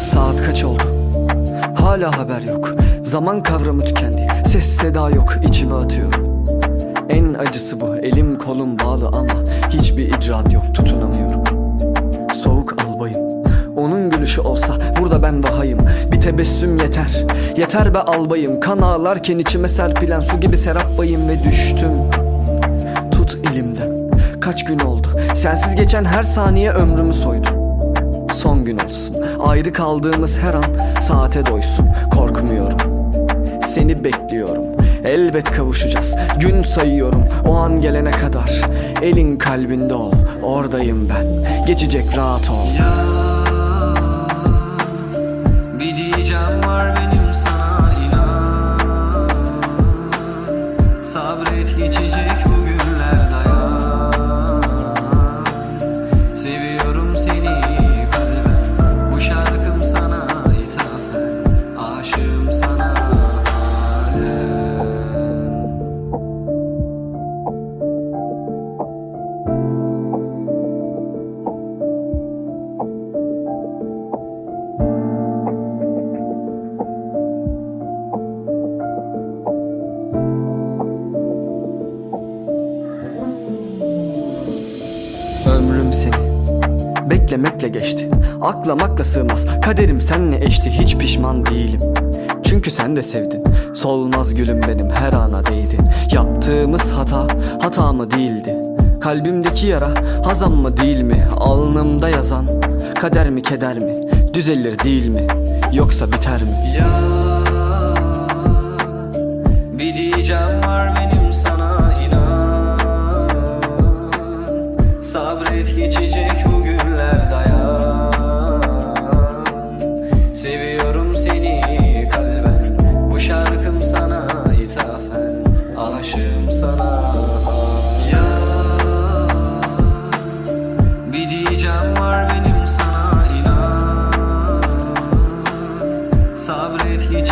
Saat kaç oldu? Hala haber yok. Zaman kavramı tükendi. Ses seda yok. içime atıyorum. En acısı bu. Elim kolum bağlı ama hiçbir icraat yok. Tutunamıyorum. Soğuk albayım. Onun gülüşü olsa burada ben vahayım. Bir tebessüm yeter. Yeter be albayım. Kan ağlarken içime serpilen su gibi serap bayım ve düştüm. Tut elimden. Kaç gün oldu. Sensiz geçen her saniye ömrümü soydu. Son gün olsun. Ayrı kaldığımız her an saate doysun. Korkmuyorum. Seni bekliyorum. Elbet kavuşacağız. Gün sayıyorum o an gelene kadar. Elin kalbinde ol. Oradayım ben. Geçecek rahat ol. Ya Ömrüm seni. Beklemekle geçti. Aklamakla sığmaz. Kaderim senle eşti. Hiç pişman değilim. Çünkü sen de sevdin. Solmaz gülüm benim. Her ana değdin. Yaptığımız hata hata mı değildi? Kalbimdeki yara hazan mı değil mi? Alnımda yazan kader mi keder mi? Düzelir değil mi? Yoksa biter mi? Ya 代替